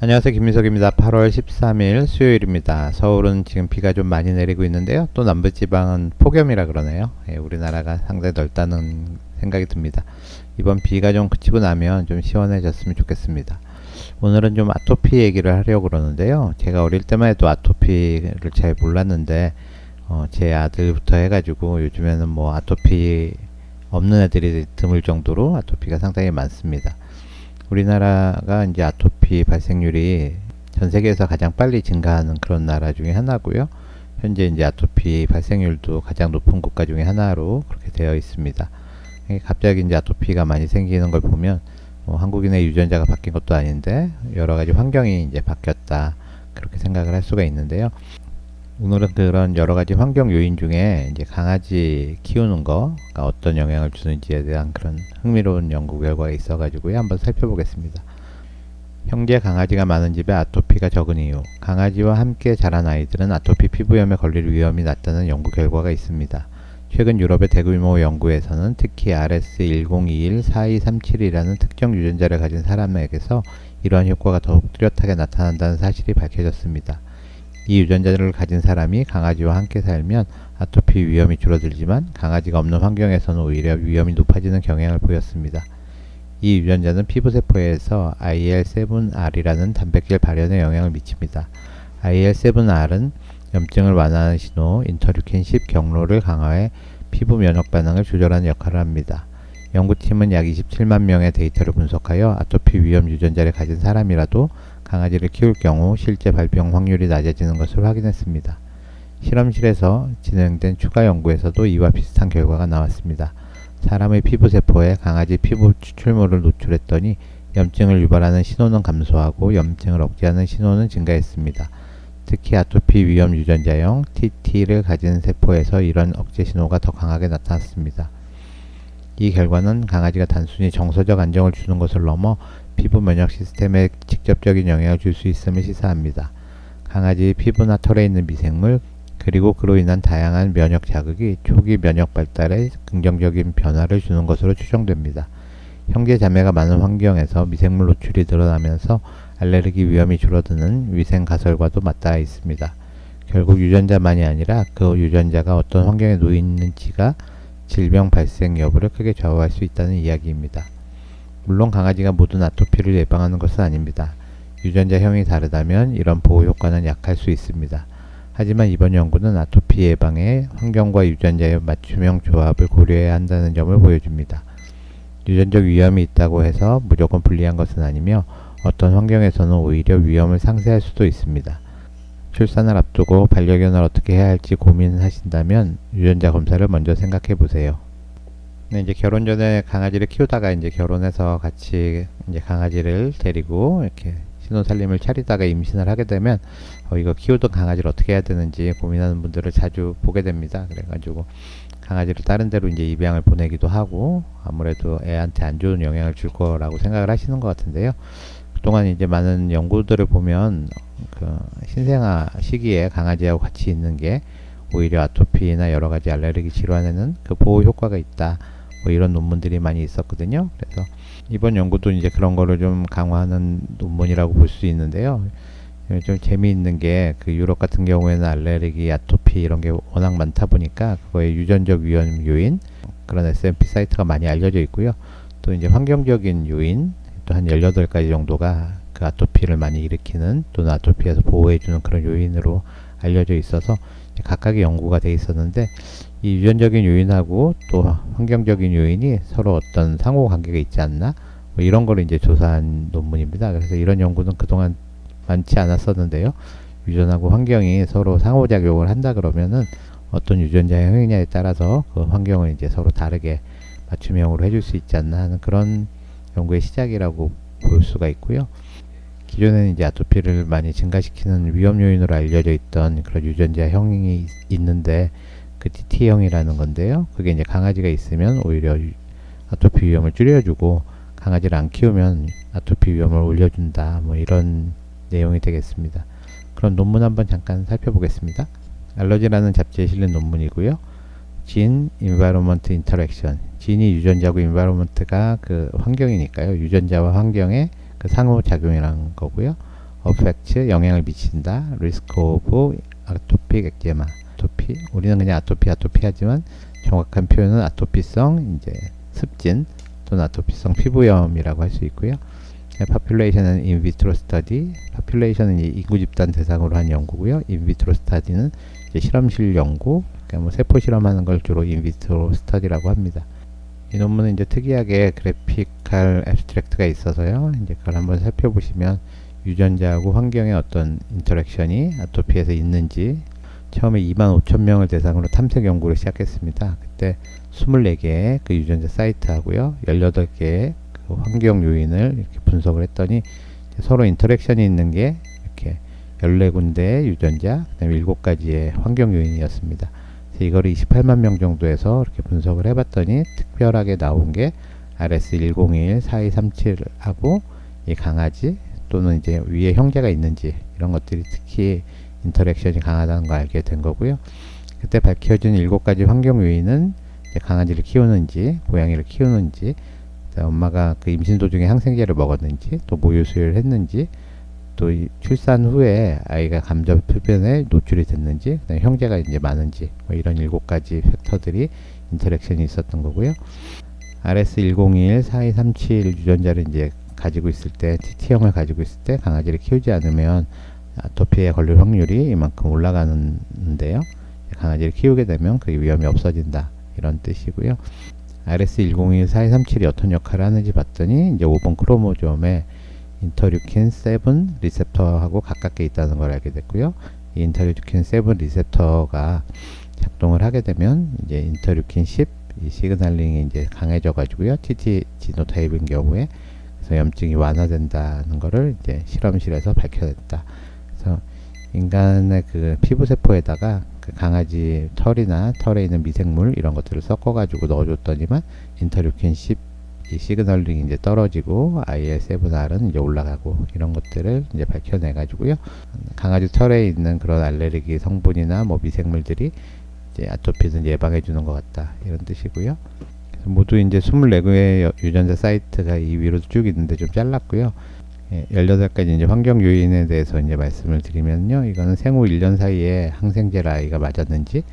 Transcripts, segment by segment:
안녕하세요 김민석입니다. 8월 13일 수요일입니다. 서울은 지금 비가 좀 많이 내리고 있는데요. 또 남부지방은 폭염이라 그러네요. 예, 우리나라가 상당히 넓다는 생각이 듭니다. 이번 비가 좀 그치고 나면 좀 시원해졌으면 좋겠습니다. 오늘은 좀 아토피 얘기를 하려고 그러는데요. 제가 어릴 때만 해도 아토피를 잘 몰랐는데 어, 제 아들부터 해가지고 요즘에는 뭐 아토피 없는 애들이 드물 정도로 아토피가 상당히 많습니다. 우리나라가 이제 아토피 발생률이 전 세계에서 가장 빨리 증가하는 그런 나라 중에 하나고요. 현재 이제 아토피 발생률도 가장 높은 국가 중에 하나로 그렇게 되어 있습니다. 갑자기 이제 아토피가 많이 생기는 걸 보면 뭐 한국인의 유전자가 바뀐 것도 아닌데 여러 가지 환경이 이제 바뀌었다 그렇게 생각을 할 수가 있는데요. 오늘은 그런 여러 가지 환경 요인 중에 이제 강아지 키우는 거가 어떤 영향을 주는지에 대한 그런 흥미로운 연구 결과가 있어가지고요. 한번 살펴보겠습니다. 형제 강아지가 많은 집에 아토피가 적은 이유. 강아지와 함께 자란 아이들은 아토피 피부염에 걸릴 위험이 낮다는 연구 결과가 있습니다. 최근 유럽의 대규모 연구에서는 특히 RS10214237이라는 특정 유전자를 가진 사람에게서 이러한 효과가 더욱 뚜렷하게 나타난다는 사실이 밝혀졌습니다. 이 유전자를 가진 사람이 강아지와 함께 살면 아토피 위험이 줄어들지만 강아지가 없는 환경에서는 오히려 위험이 높아지는 경향을 보였습니다. 이 유전자는 피부세포에서 IL7R이라는 단백질 발현에 영향을 미칩니다. IL7R은 염증을 완화하는 신호 인터류킨 10 경로를 강화해 피부 면역 반응을 조절하는 역할을 합니다. 연구팀은 약 27만 명의 데이터를 분석하여 아토피 위험 유전자를 가진 사람이라도 강아지를 키울 경우 실제 발병 확률이 낮아지는 것을 확인했습니다. 실험실에서 진행된 추가 연구에서도 이와 비슷한 결과가 나왔습니다. 사람의 피부세포에 강아지 피부 추출물을 노출했더니 염증을 유발하는 신호는 감소하고 염증을 억제하는 신호는 증가했습니다. 특히 아토피 위험 유전자형 TT를 가진 세포에서 이런 억제 신호가 더 강하게 나타났습니다. 이 결과는 강아지가 단순히 정서적 안정을 주는 것을 넘어 피부 면역 시스템에 직접적인 영향을 줄 수 있음을 시사합니다. 강아지 피부나 털에 있는 미생물 그리고 그로 인한 다양한 면역 자극이 초기 면역 발달에 긍정적인 변화를 주는 것으로 추정됩니다. 형제 자매가 많은 환경에서 미생물 노출이 늘어나면서 알레르기 위험이 줄어드는 위생 가설과도 맞닿아 있습니다. 결국 유전자만이 아니라 그 유전자가 어떤 환경에 놓여 있는지가 질병 발생 여부를 크게 좌우할 수 있다는 이야기입니다. 물론 강아지가 모든 아토피를 예방하는 것은 아닙니다. 유전자형이 다르다면 이런 보호 효과는 약할 수 있습니다. 하지만 이번 연구는 아토피 예방에 환경과 유전자의 맞춤형 조합을 고려해야 한다는 점을 보여줍니다. 유전적 위험이 있다고 해서 무조건 불리한 것은 아니며 어떤 환경에서는 오히려 위험을 상쇄할 수도 있습니다. 출산을 앞두고 반려견을 어떻게 해야 할지 고민하신다면 유전자 검사를 먼저 생각해 보세요. 네, 이제 결혼 전에 강아지를 키우다가 이제 결혼해서 같이 이제 강아지를 데리고 이렇게 신혼살림을 차리다가 임신을 하게 되면 어, 이거 키우던 강아지를 어떻게 해야 되는지 고민하는 분들을 자주 보게 됩니다. 그래가지고 강아지를 다른 데로 이제 입양을 보내기도 하고 아무래도 애한테 안 좋은 영향을 줄 거라고 생각을 하시는 것 같은데요. 그동안 이제 많은 연구들을 보면 그 신생아 시기에 강아지하고 같이 있는 게 오히려 아토피나 여러 가지 알레르기 질환에는 그 보호 효과가 있다. 뭐 이런 논문들이 많이 있었거든요. 그래서 이번 연구도 이제 그런 거를 좀 강화하는 논문이라고 볼 수 있는데요. 좀 재미있는 게 그 유럽 같은 경우에는 알레르기, 아토피 이런 게 워낙 많다 보니까 그거의 유전적 위험 요인 그런 S&P 사이트가 많이 알려져 있고요. 또 이제 환경적인 요인 또 한 18가지 정도가 그 아토피를 많이 일으키는 또는 아토피에서 보호해주는 그런 요인으로 알려져 있어서 각각의 연구가 돼 있었는데 이 유전적인 요인하고 또 환경적인 요인이 서로 어떤 상호 관계가 있지 않나 뭐 이런 거를 이제 조사한 논문입니다. 그래서 이런 연구는 그동안 많지 않았었는데요. 유전하고 환경이 서로 상호작용을 한다 그러면은 어떤 유전자형이냐에 따라서 그 환경을 이제 서로 다르게 맞춤형으로 해줄 수 있지 않나 하는 그런 연구의 시작이라고 볼 수가 있고요. 기존에는 이제 아토피를 많이 증가시키는 위험 요인으로 알려져 있던 그런 유전자 형이 있는데 그 TT형이라는 건데요. 그게 이제 강아지가 있으면 오히려 아토피 위험을 줄여주고 강아지를 안 키우면 아토피 위험을 올려준다. 뭐 이런 내용이 되겠습니다. 그럼 논문 한번 잠깐 살펴보겠습니다. 알러지라는 잡지에 실린 논문이고요. 진 인바이로먼트 인터랙션 진이 유전자고 인바이로먼트가 그 환경이니까요. 유전자와 환경의 그 상호작용이라는 거고요. affect 영향을 미친다. risk of atopic eczema. 아토 피 우리는 그냥 아토피 아토피 하지만 정확한 표현은 아토피성 이제 습진 또는 아토피성 피부염이라고 할 수 있고요. 파퓰레이션은 인비트로 스터디, 파퓰레이션은 인구 집단 대상으로 한 연구고요. 인비트로 스터디는 실험실 연구, 그러니까 뭐 세포 실험하는 걸 주로 인비트로 스터디라고 합니다. 이 논문은 이제 특이하게 그래픽할 앱스트랙트가 있어서요. 이제 그걸 한번 살펴보시면 유전자하고 환경의 어떤 인터랙션이 아토피에서 있는지 처음에 2만 5천 명을 대상으로 탐색 연구를 시작했습니다. 그때 24개의 그 유전자 사이트 하고요. 18개의 그 환경 요인을 이렇게 분석을 했더니 서로 인터랙션이 있는 게 이렇게 14군데의 유전자, 그다음에 7가지의 환경 요인이었습니다. 그래서 이거를 28만 명 정도에서 이렇게 분석을 해봤더니 특별하게 나온 게 RS101, 4237하고 이 강아지 또는 이제 위에 형제가 있는지 이런 것들이 특히 인터랙션이 강하다는 걸 알게 된 거고요. 그때 밝혀진 일곱 가지 환경 요인은 강아지를 키우는지, 고양이를 키우는지, 엄마가 그 임신 도중에 항생제를 먹었는지, 또 모유 수유를 했는지, 또 출산 후에 아이가 감전 표변에 노출이 됐는지, 형제가 이제 많은지, 뭐 이런 일곱 가지 팩터들이 인터랙션이 있었던 거고요. RS101, 4237 유전자를 이제 가지고 있을 때, TT형을 가지고 있을 때 강아지를 키우지 않으면 아토피에 걸릴 확률이 이만큼 올라가는데요. 강아지를 키우게 되면 그 위험이 없어진다. 이런 뜻이고요. RS101, 4237이 어떤 역할을 하는지 봤더니 이제 5번 크로모좀에 인터류킨 7 리셉터하고 가깝게 있다는 걸 알게 됐고요. 이 인터류킨 7 리셉터가 작동을 하게 되면 이제 인터류킨 10이 시그널링이 이제 강해져 가지고요. TT 지노타입인 경우에 그래서 염증이 완화된다는 것을 이제 실험실에서 밝혀냈다. 그래서 인간의 그 피부 세포에다가 그 강아지 털이나 털에 있는 미생물 이런 것들을 섞어 가지고 넣어줬더니만 인터류킨 10 이 시그널링이 이제 떨어지고 IL7R은 이제 올라가고 이런 것들을 이제 밝혀내 가지고요. 강아지 털에 있는 그런 알레르기 성분이나 뭐 미생물들이 이제 아토피는 예방해 주는 것 같다. 이런 뜻이고요. 모두 이제 24개의 유전자 사이트가 이 위로 쭉 있는데 좀 잘랐고요. 예, 18가지 이제 환경 요인에 대해서 이제 말씀을 드리면요. 이거는 생후 1년 사이에 항생제를 아이가 맞았는지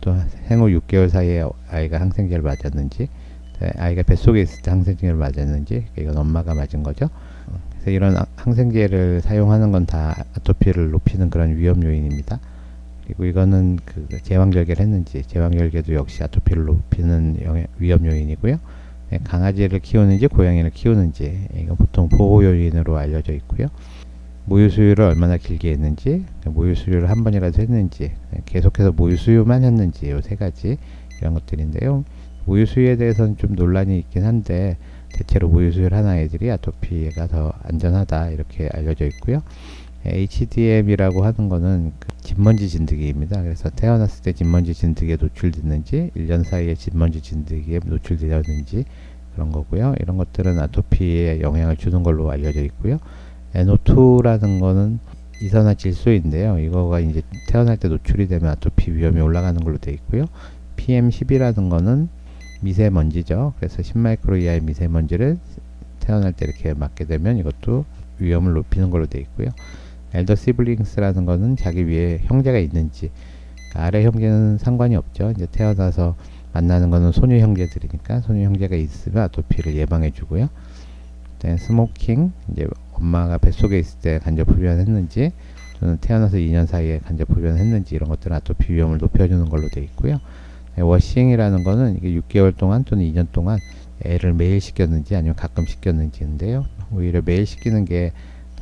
또 생후 6개월 사이에 아이가 항생제를 맞았는지 네, 아이가 뱃속에 있을 때 항생제를 맞았는지 이건 엄마가 맞은 거죠. 그래서 이런 항생제를 사용하는 건 다 아토피를 높이는 그런 위험 요인입니다. 그리고 이거는 그 제왕절개를 했는지 제왕절개도 역시 아토피를 높이는 위험 요인이고요. 네, 강아지를 키우는지 고양이를 키우는지 이건 보통 보호 요인으로 알려져 있고요. 모유 수유를 얼마나 길게 했는지 모유 수유를 한 번이라도 했는지 네, 계속해서 모유 수유만 했는지 요 세 가지 이런 것들인데요. 모유 수유에 대해서는 좀 논란이 있긴 한데 대체로 모유 수유를 한 아이들이 아토피가 더 안전하다 이렇게 알려져 있고요. HDM이라고 하는 거는 그 진먼지 진드기입니다. 그래서 태어났을 때 진먼지 진드기에 노출됐는지 1년 사이에 진먼지 진드기에 노출되었는지 그런 거고요. 이런 것들은 아토피에 영향을 주는 걸로 알려져 있고요. NO2라는 거는 이산화 질소인데요. 이거가 이제 태어날 때 노출이 되면 아토피 위험이 올라가는 걸로 되어 있고요. PM10이라는 거는 미세먼지죠. 그래서 10마이크로 이하의 미세먼지를 태어날 때 이렇게 맞게 되면 이것도 위험을 높이는 걸로 되어 있고요. 엘더 시블링스라는 거는 자기 위에 형제가 있는지 아래 형제는 상관이 없죠. 이제 태어나서 만나는 거는 소녀 형제들이니까 소녀 형제가 있으면 아토피를 예방해 주고요. 네, 스모킹 이제 엄마가 뱃속에 있을 때 간접 흡연했는지 또는 태어나서 2년 사이에 간접 흡연했는지 이런 것들은 아토피 위험을 높여주는 걸로 되어 있고요. 네, 워싱이라는 거는 이게 6개월 동안 또는 2년 동안 애를 매일 시켰는지 아니면 가끔 시켰는지인데요. 오히려 매일 시키는 게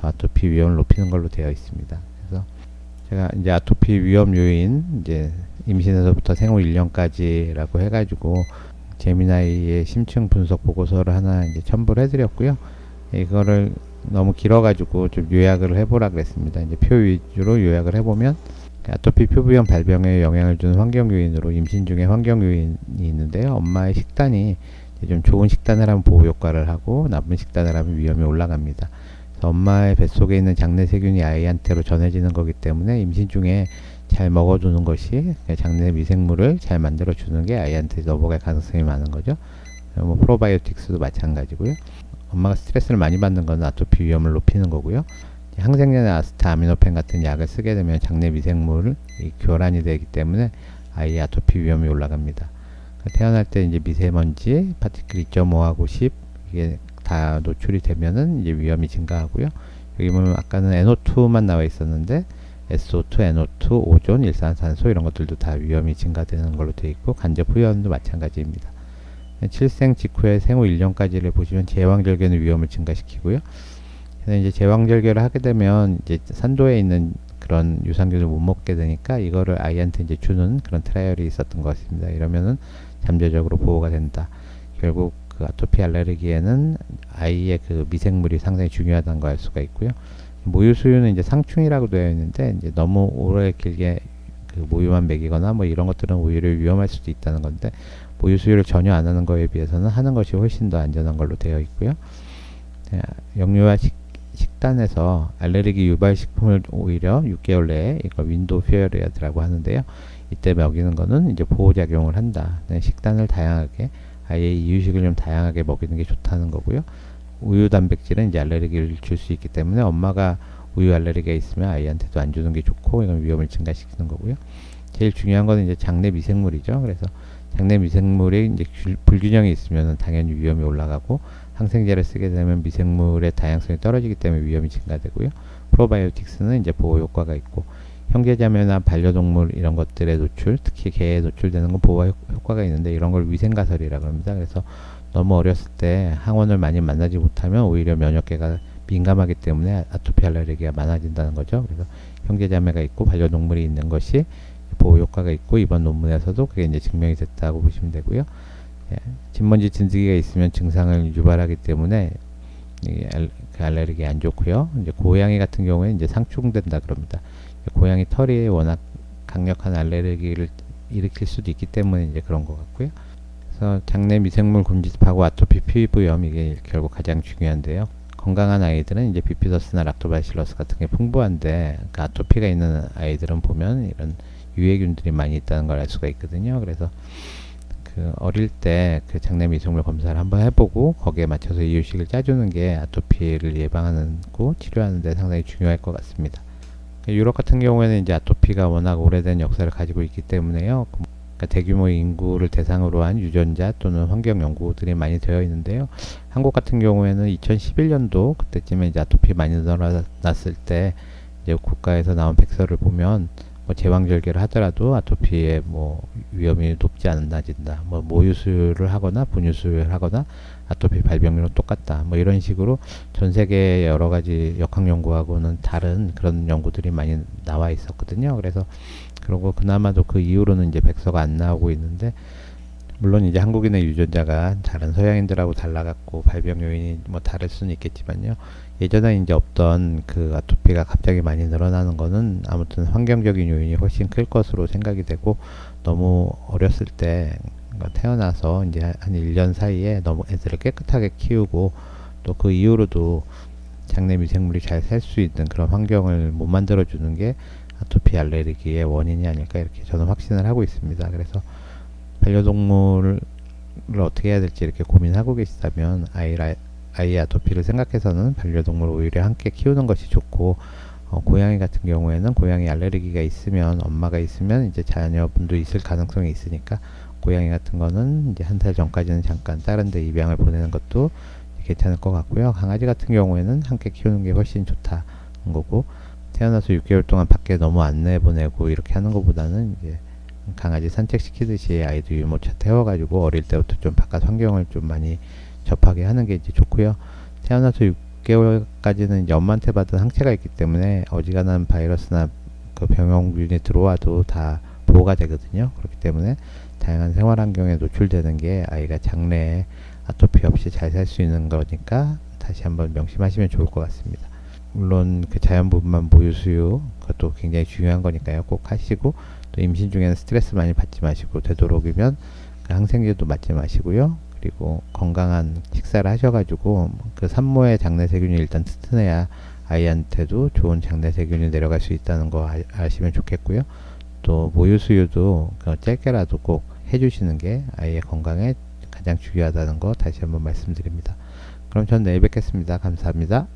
아토피 위험을 높이는 걸로 되어 있습니다. 그래서 제가 이제 아토피 위험 요인 이제 임신에서부터 생후 1년까지라고 해가지고 제미나이의 심층 분석 보고서를 하나 이제 첨부를 해드렸고요. 이거를 너무 길어가지고 좀 요약을 해보라 그랬습니다. 이제 표 위주로 요약을 해보면 아토피 표부염 발병에 영향을 주는 환경 요인으로 임신 중에 환경 요인이 있는데요. 엄마의 식단이 좀 좋은 식단을 하면 보호 효과를 하고 나쁜 식단을 하면 위험이 올라갑니다. 엄마의 뱃속에 있는 장내 세균이 아이한테로 전해지는 거기 때문에 임신 중에 잘 먹어주는 것이 장내 미생물을 잘 만들어 주는 게 아이한테 넘어갈 가능성이 많은 거죠. 뭐 프로바이오틱스도 마찬가지고요. 엄마가 스트레스를 많이 받는 건 아토피 위험을 높이는 거고요. 항생제나 아스타 아미노펜 같은 약을 쓰게 되면 장내 미생물 이 교란이 되기 때문에 아이의 아토피 위험이 올라갑니다. 태어날 때 이제 미세먼지 파티클 2.5하고 10 이게 다 노출이 되면은 이제 위험이 증가하고요. 여기 보면 아까는 NO2만 나와 있었는데 SO2, NO2, 오존, 일산산소 이런 것들도 다 위험이 증가되는 걸로 되어 있고 간접 후연도 마찬가지입니다. 칠생 직후에 생후 1년까지를 보시면 제왕절개는 위험을 증가시키고요. 그래서 이제 제왕절개를 하게 되면 이제 산도에 있는 그런 유산균을 못 먹게 되니까 이거를 아이한테 이제 주는 그런 트라이얼이 있었던 것 같습니다. 이러면은 잠재적으로 보호가 된다. 결국 그 아토피 알레르기에는 아이의 그 미생물이 상당히 중요하다는 걸 알 수가 있고요. 모유 수유는 이제 상충이라고 되어 있는데 이제 너무 오래 길게 그 모유만 먹이거나 뭐 이런 것들은 오히려 위험할 수도 있다는 건데 모유 수유를 전혀 안 하는 거에 비해서는 하는 것이 훨씬 더 안전한 걸로 되어 있고요. 네, 영유아 식, 식단에서 알레르기 유발 식품을 오히려 6개월 내에 이걸 윈도우 피어리아드라고 하는데요. 이때 먹이는 거는 이제 보호작용을 한다. 네, 식단을 다양하게 아예 이유식을 좀 다양하게 먹이는 게 좋다는 거고요. 우유 단백질은 이제 알레르기를 줄 수 있기 때문에 엄마가 우유 알레르기가 있으면 아이한테도 안 주는 게 좋고 이건 위험을 증가시키는 거고요. 제일 중요한 거는 이제 장내 미생물이죠. 그래서 장내 미생물이 이제 불균형이 있으면 당연히 위험이 올라가고 항생제를 쓰게 되면 미생물의 다양성이 떨어지기 때문에 위험이 증가되고요. 프로바이오틱스는 이제 보호 효과가 있고 형제자매나 반려동물 이런 것들의 노출, 특히 개에 노출되는 건 보호 효과가 있는데 이런 걸 위생가설이라고 합니다. 그래서 너무 어렸을 때 항원을 많이 만나지 못하면 오히려 면역계가 민감하기 때문에 아토피 알레르기가 많아진다는 거죠. 그래서 형제자매가 있고 반려동물이 있는 것이 보호 효과가 있고 이번 논문에서도 그게 이제 증명이 됐다고 보시면 되고요. 예, 진먼지 진드기가 있으면 증상을 유발하기 때문에 그 알레르기 안 좋고요. 이제 고양이 같은 경우에 이제 상충된다 그럽니다. 고양이 털이 워낙 강력한 알레르기를 일으킬 수도 있기 때문에 이제 그런 것 같고요. 그래서 장내 미생물 군집하고 아토피 피부염 이게 결국 가장 중요한데요. 건강한 아이들은 이제 비피더스나 락토바실러스 같은 게 풍부한데 그 아토피가 있는 아이들은 보면 이런 유해균들이 많이 있다는 걸 알 수가 있거든요. 그래서 그 어릴 때 그 장내 미생물 검사를 한번 해보고 거기에 맞춰서 이유식을 짜주는 게 아토피를 예방하는 고 치료하는 데 상당히 중요할 것 같습니다. 유럽 같은 경우에는 이제 아토피가 워낙 오래된 역사를 가지고 있기 때문에요. 그러니까 대규모 인구를 대상으로 한 유전자 또는 환경 연구들이 많이 되어 있는데요. 한국 같은 경우에는 2011년도 그때쯤에 이제 아토피 많이 늘어났을 때 이제 국가에서 나온 백서를 보면 뭐 제왕절개를 하더라도 아토피의 뭐 위험이 높지 않아진다. 뭐 모유수유를 하거나 분유수유를 하거나 아토피 발병률은 똑같다. 뭐 이런 식으로 전 세계 여러 가지 역학 연구하고는 다른 그런 연구들이 많이 나와 있었거든요. 그래서 그리고 그나마도 그 이후로는 이제 백서가 안 나오고 있는데 물론 이제 한국인의 유전자가 다른 서양인들하고 달라갖고 발병 요인이 뭐 다를 수는 있겠지만요. 예전에 이제 없던 그 아토피가 갑자기 많이 늘어나는 거는 아무튼 환경적인 요인이 훨씬 클 것으로 생각이 되고 너무 어렸을 때 태어나서 이제 한 1년 사이에 너무 애들을 깨끗하게 키우고 또 그 이후로도 장내 미생물이 잘 살 수 있는 그런 환경을 못 만들어 주는 게 아토피 알레르기의 원인이 아닐까 이렇게 저는 확신을 하고 있습니다. 그래서 반려동물을 어떻게 해야 될지 이렇게 고민하고 계시다면 아이라, 아이 아토피를 생각해서는 반려동물 오히려 함께 키우는 것이 좋고 어, 고양이 같은 경우에는 고양이 알레르기가 있으면 엄마가 있으면 이제 자녀분도 있을 가능성이 있으니까 고양이 같은 거는 이제 한달 전까지는 잠깐 다른 데 입양을 보내는 것도 괜찮을 것 같고요. 강아지 같은 경우에는 함께 키우는 게 훨씬 좋다는 거고 태어나서 6개월 동안 밖에 너무 안 내보내고 이렇게 하는 것보다는 이제 강아지 산책시키듯이 아이도 유모차 태워가지고 어릴 때부터 좀 바깥 환경을 좀 많이 접하게 하는 게 이제 좋고요. 태어나서 6개월까지는 이제 엄마한테 받은 항체가 있기 때문에 어지간한 바이러스나 그 병용균이 들어와도 다 보호가 되거든요. 그렇기 때문에 다양한 생활 환경에 노출되는 게 아이가 장래에 아토피 없이 잘 살 수 있는 거니까 다시 한번 명심하시면 좋을 것 같습니다. 물론 그 자연분만 모유 수유 그것도 굉장히 중요한 거니까요. 꼭 하시고 또 임신 중에는 스트레스 많이 받지 마시고 되도록이면 그 항생제도 맞지 마시고요. 그리고 건강한 식사를 하셔가지고 그 산모의 장내 세균이 일단 튼튼해야 아이한테도 좋은 장내 세균이 내려갈 수 있다는 거 아, 시면 좋겠고요. 또 모유 수유도 그 짧게라도 꼭 해주시는 게 아이의 건강에 가장 중요하다는 거 다시 한번 말씀드립니다. 그럼 전 내일 뵙겠습니다. 감사합니다.